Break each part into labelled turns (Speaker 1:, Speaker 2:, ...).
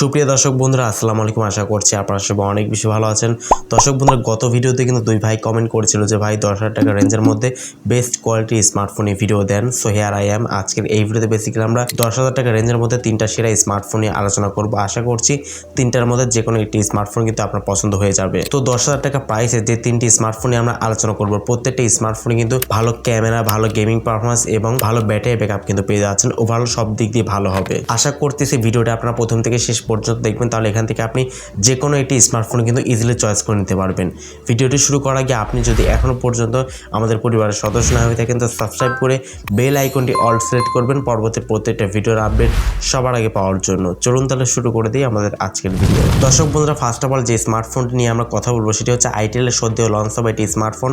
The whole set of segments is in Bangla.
Speaker 1: সুপ্রিয় দর্শক বন্ধুরা, আসসালামু আলাইকুম। আশা করছি আপনারা সবাই অনেক বেশি ভালো আছেন। দর্শক বন্ধুরা, গত ভিডিওতে কিন্তু দুই ভাই কমেন্ট করেছিল যে, ভাই, দশ হাজার টাকা রেঞ্জের মধ্যে বেস্ট কোয়ালিটি স্মার্টফোনে ভিডিও দেন। সো হেয়ার আই অ্যাম আজকের এই ভিডিওতে বেসিক্যালি আমরা দশ হাজার টাকা রেঞ্জের মধ্যে তিনটা সেরা স্মার্টফোন আলোচনা করব। আশা করছি তিনটার মধ্যে যে কোনো একটি স্মার্টফোন কিন্তু আপনার পছন্দ হয়ে যাবে। তো দশ হাজার টাকা প্রাইসে যে তিনটি স্মার্টফোন আমরা আলোচনা করব, প্রত্যেকটা স্মার্টফোনে কিন্তু ভালো ক্যামেরা ভালো গেমিং পারফরমেন্স এবং ভালো ব্যাটারি ব্যাকআপ কিন্তু পেয়ে যাচ্ছেন। ওভারঅল সব দিক দিয়ে ভালো হবে। আশা করতেছি ভিডিওটা আপনারা প্রথম থেকে শেষ পর্যন্ত দেখবেন, তাহলে এখান থেকে আপনি যে কোনো একটি স্মার্টফোন কিন্তু ইজিলি চয়েস করে নিতে পারবেন। ভিডিওটি শুরু করার আগে আপনি যদি এখনও পর্যন্ত আমাদের পরিবারের সদস্য না হয়ে থাকেন, তো সাবস্ক্রাইব করে বেল আইকনটি অল সিলেক্ট করবেন। পরবর্তী প্রত্যেকটা ভিডিওর আপডেট সবার আগে পাওয়ার জন্য। চলুন তাহলে শুরু করে দিই আমাদের আজকের ভিডিও দর্শক বন্ধুরা ফার্স্ট অফ অল যে স্মার্টফোনটি নিয়ে আমরা কথা বলব, সেটি হচ্ছে আইটেলের সদ্য লঞ্চ হবে একটি স্মার্টফোন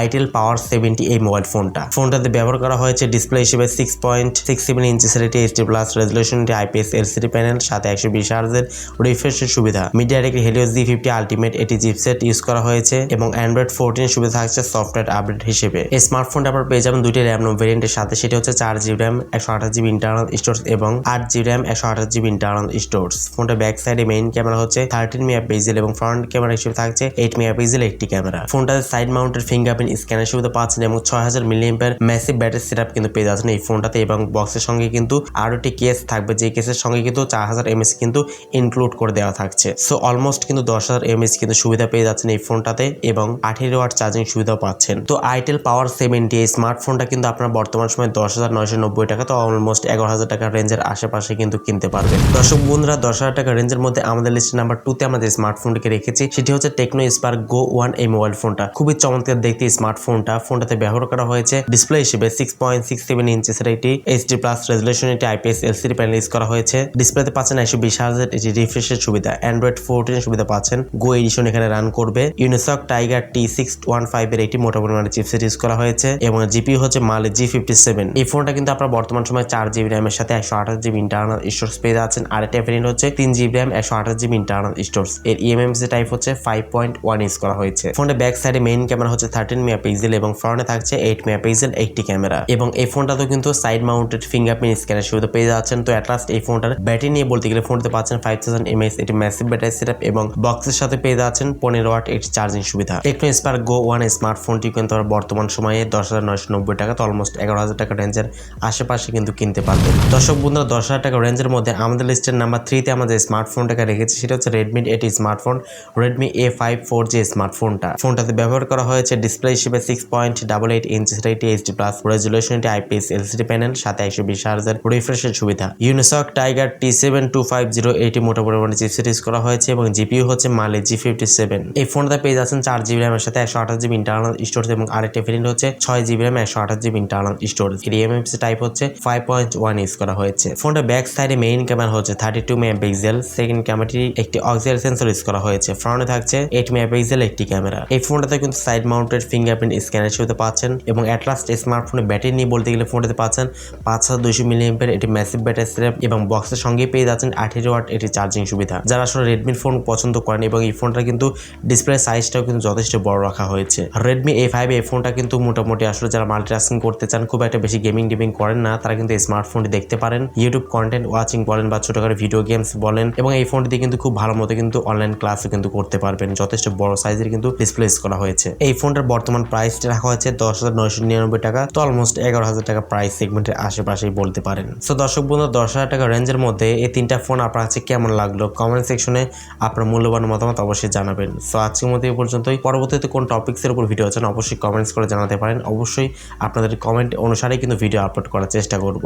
Speaker 1: আইটেল পাওয়ার সেভেন্টি এই মোবাইল ফোনটা ফোনটাতে ব্যবহার করা হয়েছে ডিসপ্লে হিসেবে সিক্স পয়েন্ট সিক্স সেভেন ইঞ্চেসের একটি HD plus resolution IPS LCD panel সাথে একশো বিশ হার্জের রিফ্রেশের সুবিধা। মিডিয়ার একটি হেলিওস জি ফিফটি আলটিমেট এটি চিপসেট ইউজ করা হয়েছে এবং অ্যান্ড্রয়েড ফোরটিন সুবিধা থাকছে সফটওয়্যার আপডেট হিসেবে। এই স্মার্টফোনটা আপনার পেয়ে যাবেন দুইটি র্যাম ভেরিয়েন্টের সাথে। সেটি হচ্ছে চার জিবি র্যাম একশো আঠাশ জিবি ইন্টারনাল স্টোর্স এবং আট জিবি র্যাম একশো আঠাশ জিবি ইন্টারনাল স্টোর্স ফোনটা ব্যাক সাইডে মেইন ক্যামেরা হচ্ছে থার্টিন মেগা পিক্সেল এবং ফ্রন্ট ক্যামেরা হিসেবে থাকছে এইট মেগা পিক্সেল একটি ক্যামেরা ফোনটাতে সাইড মাউন্টেড ফিঙ্গারপ্রিন্ট স্ক্যানের সুবিধা পাচ্ছেন এবং ছয় হাজার মিলিয়ামের ম্যাসিভ ব্যাটারি সেটআপ কিন্তু পেয়ে যাচ্ছেন এই ফোনটাতে এবং বক্সের সঙ্গে কিন্তু আরও একটি কেস থাকবে। যে কেসের সঙ্গে কিন্তু চার হাজার এমএস কিন্তু ইনক্লুড করে দেওয়া থাকছে। সো অলমোস্ট কিন্তু দশ হাজার এমএস কিন্তু সুবিধা পেয়ে যাচ্ছেন এই ফোনটাতে এবং আঠেরো ওয়াট চার্জিং সুবিধাও পাচ্ছেন। তো আইটেল পাওয়ার সেভেন্টি এই স্মার্টফোনটা কিন্তু আপনার বর্তমান সময় দশ হাজার নয়শো নব্বই টাকা, তো অলমোস্ট এগারো হাজার টাকার রেঞ্জের আশেপাশে কিন্তু কিনতে পারবেন। দর্শক বন্ধুরা, দশ হাজার টাকা রেঞ্জের মধ্যে আমাদের লিস্ট নাম্বার টুতে আমাদের স্মার্টফোনটিকে রেখেছি। সেটি হচ্ছে টেকনো স্পার্ক গো ওয়ান এই মোবাইল ফোনটা খুবই চমৎকার দেখতে স্মার্টফোনটা ফোনটাতে ব্যবহার করা হয়েছে। ডিসপ্লে হিসেবে সিক্স পয়েন্ট সিক্স সেভেন ইঞ্চেসের একটি এইচডি প্লাস রেজলিউশন একটি আইপিএস এলসিডি প্যানেল ইউজ করা হয়েছে। ডিসপ্লেতে পাচ্ছেন একশো বিশ এটি রিফ্রেশের সুবিধা। অ্যান্ড্রয়েড ফোরটিন সুবিধা পাচ্ছেন। গো এডিশন এখানে রান করবে। Unisoc Tiger T six one five এর একটি মোটা পরিমাণে চিপসেট ইউজ করা হয়েছে এবং জিপি হচ্ছে মালে জি ফিফটি সেভেন এই ফোনটা কিন্তু আপনার বর্তমান সময় চার জিবি র্যামের সাথে একশো আঠাশ জিবি ইন্টারনাল স্টোরেজ পেয়ে যাচ্ছেন। আর একটা ভেরিয়েন্ট হচ্ছে তিন জিবি র্যাম একশো আঠাশ জিবি ইন্টারনাল স্টোরেজ এর ইএমএমসি টাইপ হচ্ছে ফাইভ পয়েন্ট ওয়ান ইউজ করা হয়েছে। ফোনটা ব্যাক সাইডে মেইন ক্যামেরা হচ্ছে থার্টিন মেগা পিক্সেল এবং ফ্রন্টে থাকছে এইট মেগা পিক্সেল একটি ক্যামেরা এবং এই ফোনটা তো কিন্তু সাইড মাউন্টেড ফিঙ্গারপ্রিন্ট স্ক্যানের সুবিধা পেয়ে যাচ্ছেন। তো অ্যাট লাস্ট এই ফোনটার ব্যাটারি নিয়ে বলতে গেলে ফোনটাতে পাচ্ছেন ফাইভ থাউজেন্ড এমএস এটি ম্যাসিভ ব্যাটারি সেটআপ এবং বক্সের সাথে পেয়ে যাচ্ছেন পনেরো ওয়াট একটি চার্জিং সুবিধা। টেকনো স্পার্ক গো ওয়ান স্মার্টফোনটি কিন্তু বর্তমান সময়ে দশ হাজার নয়শো নব্বই টাকা, তো অলমোস্ট এগারো হাজার টাকা রেঞ্জের আশেপাশে কিন্তু কিনতে পারবেন। দর্শক বন্ধুরা, দশ হাজার টাকা রেঞ্জের মধ্যে আমাদের লিস্টের নাম্বার থ্রিতে আমাদের স্মার্টফোনটাকে রেখেছি, সেটা হচ্ছে রেডমি এটি smartphone Redmi A five four যে স্মার্টফোনটা ফোনটাতে ব্যবহার করা হয়েছে ডিসপ্লে হিসেবে six point double eight inches একটি এইচডি প্লাস রেজুলেশন একটি আইপিএস এলসিডি প্যানেল সাথে একশো বিশ হাজার রিফ্রেশের সুবিধা। Unisoc Tiger T seven two five zero এইটি মোটা পরিমাণে চিপসেট ইউজ করা হয়েছে এবং জিপিউ হচ্ছে মালে জি ফিফটি সেভেন এই ফোনটা পেয়ে যাচ্ছেন চার জিবি র্যামের সাথে একশো আঠাশ জিবি ইন্টারনাল স্টোরেজ এবং আরেকটা ভেরিয়েন্ট হচ্ছে ছয় জিবি র্যাম একশো আঠাশ জিবি ইন্টারনাল স্টোরেজ এর ইএমএমসি টাইপ হচ্ছে ফাইভ পয়েন্ট ওয়ান ইউজ করা হয়েছে। ফোনটা ব্যাক সাইডে মেইন ক্যামেরা হচ্ছে thirty two mega pixel second ক্যামেরাটি একটি অক্সিজেন সেন্সর ইউজ করা হয়েছে। ফ্রন্টে থাকছে এইট মেগা পিক্সেল একটি ক্যামেরা এই ফোনটাতে কিন্তু সাইড মাউন্টেড ফিঙ্গারপ্রিন্ট স্ক্যানের সুবিধা পাচ্ছেন এবং অ্যাটলাস্ট স্মার্টফোনে ব্যাটারি নিয়ে বলতে গেলে ফোনটাতে পাচ্ছেন পাঁচ হাজার দুইশো মিলিয়ামের এটি ম্যাসিভ ব্যাটারি সেটআপ এবং বক্সের সঙ্গে পেয়ে যাচ্ছেন আঠেরো ওয়াট এটি চার্জিং সুবিধা, যারা আসলে রেডমির ফোন পছন্দ করেন এবং এই ফোনটা কিন্তু ডিসপ্লে সাইজটাও কিন্তু যথেষ্ট বড় রাখা হয়েছে। রেডমি এ ফাইভ এই ফোনটা কিন্তু মোটামুটি আসলে যারা মাল্টিটাস্কিং করতে চান, খুব একটা বেশি গেমিং টিমিং করেন না, তারা কিন্তু স্মার্টফোনটি দেখতে পারেন। ইউটিউব কন্টেন্ট ওয়াচিং বলেন বা ছোটখাটো ভিডিও গেমস বলেন এবং এই ফোনটি দিয়ে কিন্তু খুব ভালো মতো কিন্তু অনলাইন ক্লাসও কিন্তু করতে পারবেন। যথেষ্ট বড় সাইজের কিন্তু ডিসপ্লে করা হয়েছে। এই ফোনটার বর্তমান প্রাইসটা রাখা হয়েছে দশ হাজার নয়শো নিরানব্বই টাকা, তো অলমোস্ট এগারো হাজার টাকা প্রাইস সেগমেন্টের আশেপাশেই বলতে পারেন। সো দর্শক বন্ধু দশ হাজার টাকা রেঞ্জের মধ্যে এই তিনটা ফোন আপনার কাছে কেমন লাগল? কমেন্ট সেকশনে আপনার মূল্যবান মতামত অবশ্যই জানাবেন। সো আজকের মধ্যে এই পর্যন্তই। পরবর্তীতে কোন টপিক্সের উপর ভিডিও আছেন অবশ্যই কমেন্টস করে জানাতে পারেন। অবশ্যই আপনাদের কমেন্ট অনুসারে কিন্তু ভিডিও আপলোড করার চেষ্টা করব।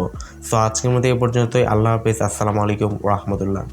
Speaker 1: সো আজকের মধ্যে এই পর্যন্তই। আল্লাহ হাফিজ। আসসালামু আলাইকুম রহমতুল্লাহ।